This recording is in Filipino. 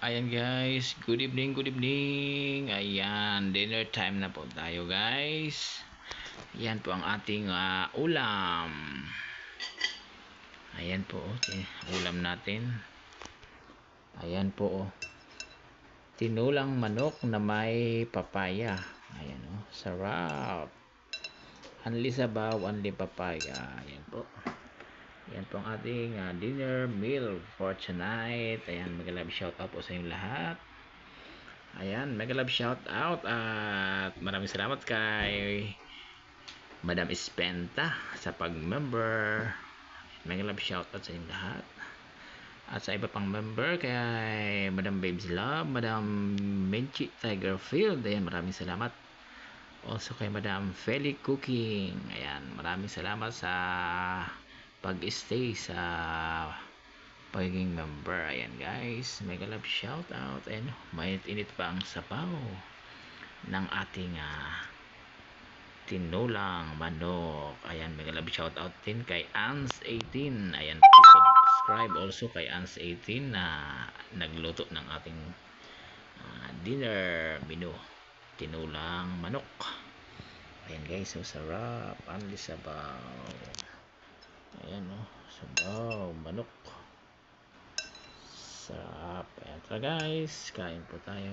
Ayan guys, good evening, good evening. Ayan, dinner time na po tayo guys. Ayan po ang ating ah, ulam. Ayan po, oh, ti- ulam natin. Ayan po, oh. tinulang manok na may papaya. Ayan oh, sarap. Anli sabaw, anli papaya. Ayan po. Po ating ah, dinner meal for tonight. Ayan, mega love shout out po sa inyong lahat. Ayan, mega love shout out at maraming salamat kay Madam Espenta sa pag-member. Mega love shout out sa inyong lahat. At sa iba pang member kay Madam Babes Love, Madam Menchi Tigerfield. Ayan, maraming salamat. Also kay Madam Feli Cooking. Ayan, maraming salamat sa pag-stay sa pagiging member. Ayan guys, mega love shout out. Ayan, mainit-init pa ang sabaw ng ating ah, tinulang manok. Ayan, mega love shout out din kay Ans18. Ayan, subscribe also kay Ans18 na nagluto ng ating ah, dinner menu. Tinulang manok. Ayan guys, so sarap. Anli sabaw. Ayan o, sabaw, manok. Tara guys, kain po tayo.